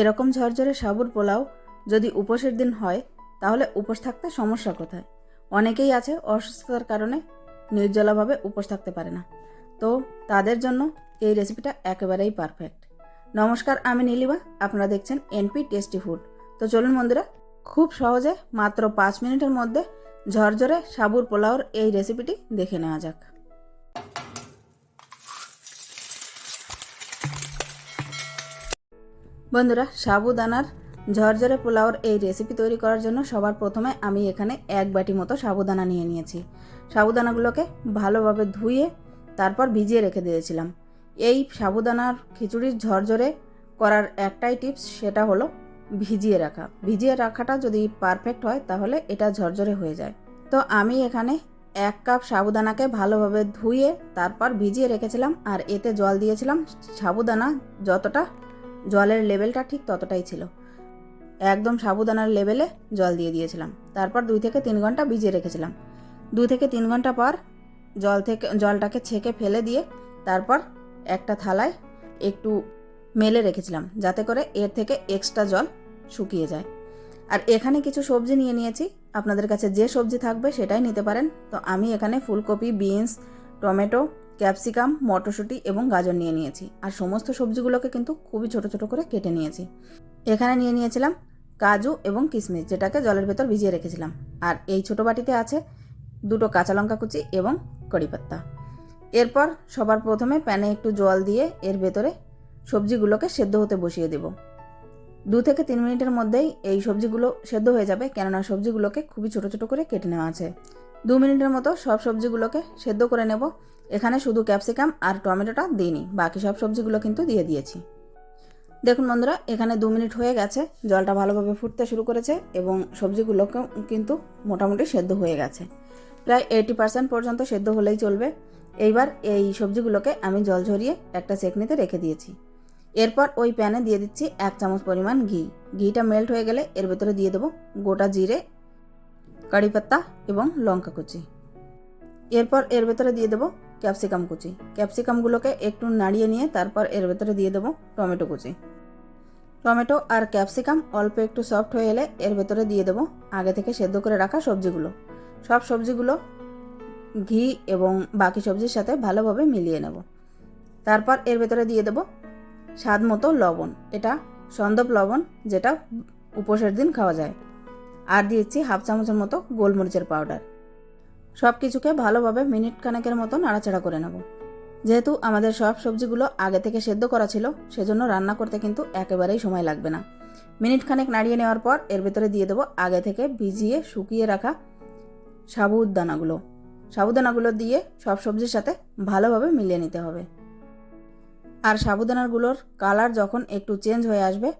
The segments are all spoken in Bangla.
এরকম ঝরঝরে সাবুর পোলাও যদি উপোসের দিন হয়, তাহলে উপোস থাকতে সমস্যা কোথায়? অনেকেই আছে অসুস্থতার কারণে নির্জলাভাবে উপোস থাকতে পারে না। তো তাদের জন্য এই রেসিপিটা একেবারেই পারফেক্ট নমস্কার, আমি নীলিমা, আপনারা দেখছেন এনপি টেস্টি ফুড তো চলুন বন্ধুরা, খুব সহজে মাত্র পাঁচ মিনিটের মধ্যে ঝরঝরে সাবুর পোলাওর এই রেসিপিটি দেখে নেওয়া যাক। বন্ধুরা, সাবুদানার ঝরঝরে পোলাওর এই রেসিপি তৈরি করার জন্য সবার প্রথমে আমি এখানে এক বাটি মতো সাবুদানা নিয়ে নিয়েছি। সাবুদানাগুলোকে ভালোভাবে ধুয়ে তারপর ভিজিয়ে রেখে দিয়েছিলাম। এই সাবুদানার খিচুড়ির ঝরঝরে করার একটাই টিপস, সেটা হলো ভিজিয়ে রাখা। ভিজিয়ে রাখাটা যদি পারফেক্ট হয়, তাহলে এটা ঝরঝরে হয়ে যায়। তো আমি এখানে এক কাপ সাবুদানাকে ভালোভাবে ধুয়ে তারপর ভিজিয়ে রেখেছিলাম, আর এতে জল দিয়েছিলাম। সাবুদানা যতটা জলের লেভেলটা ঠিক ততটাই ছিল। একদম সাবুদানার লেভেলে জল দিয়ে দিয়েছিলাম। তারপর দুই থেকে তিন ঘণ্টা ভিজিয়ে রেখেছিলাম। দুই থেকে তিন ঘণ্টা পর জল থেকে, জলটাকে ছেঁকে ফেলে দিয়ে তারপর একটা থালায় একটু মেলে রেখেছিলাম যাতে করে এর থেকে এক্সট্রা জল শুকিয়ে যায়। আর এখানে কিছু সবজি নিয়ে নিয়েছি। আপনাদের কাছে যে সবজি থাকবে সেটাই নিতে পারেন। তো আমি এখানে ফুলকপি, বিনস, টমেটো ক্যাপসিকাম, মটরশুঁটি এবং গাজর নিয়ে নিয়েছি। আর সমস্ত সবজিগুলোকে কিন্তু খুবই ছোট ছোট করে কেটে নিয়েছি। এখানে নিয়ে নিয়েছিলাম কাজু এবং কিশমিশ যেটাকে জলের ভেতর ভিজিয়ে রেখেছিলাম। আর এই ছোটো বাটিতে আছে দুটো কাঁচা লঙ্কা কুচি এবং কড়িপাত্তা এরপর সবার প্রথমে প্যানে একটু জল দিয়ে এর ভেতরে সবজিগুলোকে সেদ্ধ হতে বসিয়ে দেব। দু থেকে তিন মিনিটের মধ্যেই এই সবজিগুলো সেদ্ধ হয়ে যাবে, কেননা সবজিগুলোকে খুবই ছোট ছোট করে কেটে নেওয়া আছে। দু মিনিটের মতো সব সবজিগুলোকে সেদ্ধ করে নেব। এখানে শুধু ক্যাপসিকাম আর টমেটোটা দিইনি, বাকি সব সবজিগুলো কিন্তু দিয়ে দিয়েছি। দেখুন বন্ধুরা, এখানে দু মিনিট হয়ে গেছে, জলটা ভালোভাবে ফুটতে শুরু করেছে এবং সবজিগুলোকেও কিন্তু মোটামুটি সেদ্ধ হয়ে গেছে। প্রায় এইটি পার্সেন্ট পর্যন্ত সেদ্ধ হলেই চলবে। এইবার এই সবজিগুলোকে আমি জল ঝরিয়ে একটা সেকনিতে রেখে দিয়েছি। এরপর ওই প্যানে দিয়ে দিচ্ছি এক চামচ পরিমাণ ঘি। ঘিটা মেল্ট হয়ে গেলে এর ভেতরে দিয়ে দেবো গোটা জিরে কারিপাত্তা এবং লঙ্কা কুচি। এরপর এর ভেতরে দিয়ে দেবো ক্যাপসিকাম কুচি। ক্যাপসিকামগুলোকে একটু নাড়িয়ে নিয়ে তারপর এর ভেতরে দিয়ে দেবো টমেটো কুচি। টমেটো আর ক্যাপসিকাম অল্প একটু সফট হয়ে এলে এর ভেতরে দিয়ে দেবো আগে থেকে সেদ্ধ করে রাখা সবজিগুলো। সব সবজিগুলো ঘি এবং বাকি সবজির সাথে ভালোভাবে মিলিয়ে নেব। তারপর এর ভেতরে দিয়ে দেবো স্বাদ মতো লবণ। এটা সন্দপ লবণ, যেটা উপোসের দিন খাওয়া যায়। আর দিয়েছি হাফ চামচের মতো গোলমরিচের পাউডার। সব কিছুকে ভালোভাবে মিনিট খানেকের মতো নাড়াচাড়া করে নেব। যেহেতু আমাদের সব সবজিগুলো আগে থেকে সেদ্ধ করা ছিল, সেজন্য রান্না করতে কিন্তু একেবারেই সময় লাগবে না। মিনিট খানেক নাড়িয়ে নেওয়ার পর এর ভেতরে দিয়ে দেবো আগে থেকে ভিজিয়ে শুকিয়ে রাখা সাবুদানাগুলো। সাবুদানাগুলো দিয়ে সব সবজির সাথে ভালোভাবে মিলিয়ে নিতে হবে। আর সাবুদানাগুলোর কালার যখন একটু চেঞ্জ হয়ে আসবে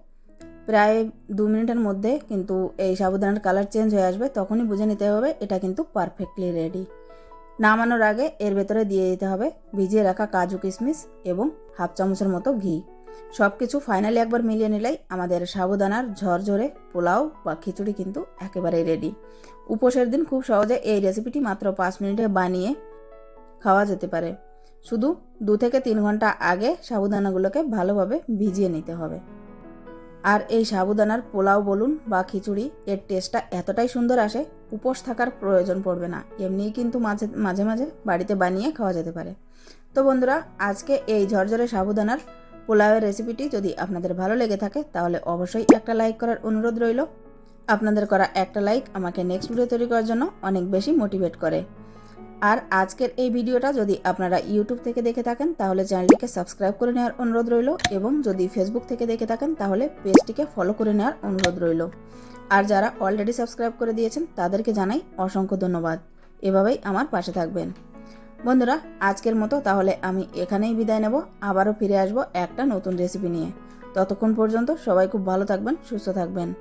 প্রায় দু মিনিটের মধ্যে কিন্তু এই সাবুদানার কালার চেঞ্জ হয়ে আসবে, তখনই বুঝে নিতে হবে এটা কিন্তু পারফেক্টলি রেডি নামানোর আগে এর ভেতরে দিয়ে দিতে হবে ভিজিয়ে রাখা কাজু কিশমিশ এবং হাফ চামচের মতো ঘি। সব কিছু ফাইনালি একবার মিলিয়ে নিলেই আমাদের সাবুদানার ঝরঝরে পোলাও বা খিচুড়ি কিন্তু একেবারেই রেডি উপোসের দিন খুব সহজে এই রেসিপিটি মাত্র পাঁচ মিনিটে বানিয়ে খাওয়া যেতে পারে। শুধু দু থেকে তিন ঘণ্টা আগে সাবুদানাগুলোকে ভালোভাবে ভিজিয়ে নিতে হবে। আর এই সাবুদানার পোলাও বলুন বা খিচুড়ি, এর টেস্টটা এতটাই সুন্দর আসে, উপোস থাকার প্রয়োজন পড়বে না। এমনিই কিন্তু মাঝে মাঝে মাঝে বাড়িতে বানিয়ে খাওয়া যেতে পারে। তো বন্ধুরা, আজকে এই ঝরঝরে সাবুদানার পোলাওয়ের রেসিপিটি যদি আপনাদের ভালো লেগে থাকে, তাহলে অবশ্যই একটা লাইক করার অনুরোধ রইল। আপনাদের করা একটা লাইক আমাকে নেক্সট ভিডিও তৈরি করার জন্য অনেক বেশি মোটিভেট করে। আর আজকের এই ভিডিওটা যদি আপনারা ইউটিউব থেকে দেখে থাকেন, তাহলে চ্যানেলটিকে সাবস্ক্রাইব করে নেওয়ার অনুরোধ রইল এবং যদি ফেসবুক থেকে দেখে থাকেন, তাহলে পেজটিকে ফলো করে নেওয়ার অনুরোধ রইল। আর যারা অলরেডি সাবস্ক্রাইব করে দিয়েছেন, তাদেরকে জানাই অসংখ্য ধন্যবাদ। এভাবেই আমার পাশে থাকবেন। বন্ধুরা, আজকের মতো তাহলে আমি এখানেই বিদায় নেব। আবারও ফিরে আসব একটা নতুন রেসিপি নিয়ে। ততক্ষণ পর্যন্ত সবাই খুব ভালো থাকবেন, সুস্থ থাকবেন।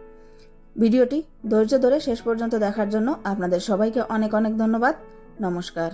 ভিডিওটি ধৈর্য ধরে শেষ পর্যন্ত দেখার জন্য আপনাদের সবাইকে অনেক অনেক ধন্যবাদ। নমস্কার।